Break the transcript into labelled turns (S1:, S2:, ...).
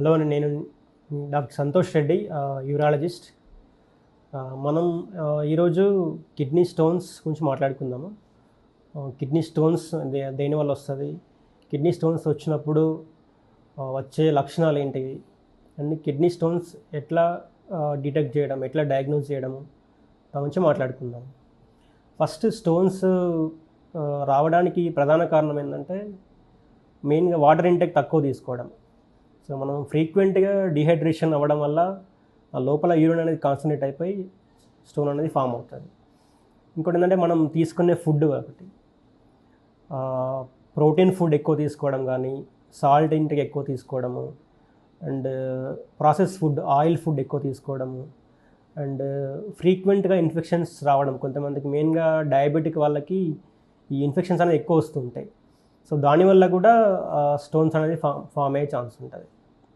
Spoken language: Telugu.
S1: హలో అండి నేను డాక్టర్ సంతోష్ రెడ్డి యూరాలజిస్ట్. మనం ఈరోజు కిడ్నీ స్టోన్స్ గురించి మాట్లాడుకుందాము. కిడ్నీ స్టోన్స్ దేని దేనివల్ల వస్తుంది? కిడ్నీ స్టోన్స్ వచ్చినప్పుడు వచ్చే లక్షణాలు ఏంటివి అండ్ కిడ్నీ స్టోన్స్ ఎట్లా డిటెక్ట్ చేయడం ఎట్లా డయాగ్నోస్ చేయడము? దాని గురించి మాట్లాడుకుందాం. ఫస్ట్ స్టోన్స్ రావడానికి ప్రధాన కారణం ఏంటంటే మెయిన్గా వాటర్ ఇంటెక్ తక్కువ తీసుకోవడం. సో మనం ఫ్రీక్వెంట్గా డిహైడ్రేషన్ అవ్వడం వల్ల ఆ లోపల యూరిన్ అనేది కాన్సన్ట్రేట్ అయిపోయి స్టోన్ అనేది ఫామ్ అవుతుంది. ఇంకోటి ఏంటంటే మనం తీసుకునే ఫుడ్ ఒకటి ప్రోటీన్ ఫుడ్ ఎక్కువ తీసుకోవడం కానీ సాల్ట్ ఇంటికి ఎక్కువ తీసుకోవడము and process food oil food ఎక్కువ తీసుకోవడము అండ్ ఫ్రీక్వెంట్గా ఇన్ఫెక్షన్స్ రావడం. కొంతమందికి మెయిన్గా డయాబెటిక్ వాళ్ళకి ఈ ఇన్ఫెక్షన్స్ అనేది ఎక్కువ వస్తుంటాయి. సో దానివల్ల కూడా స్టోన్స్ అనేది ఫామ్ ఫామ్ అయ్యే ఛాన్స్ ఉంటుంది.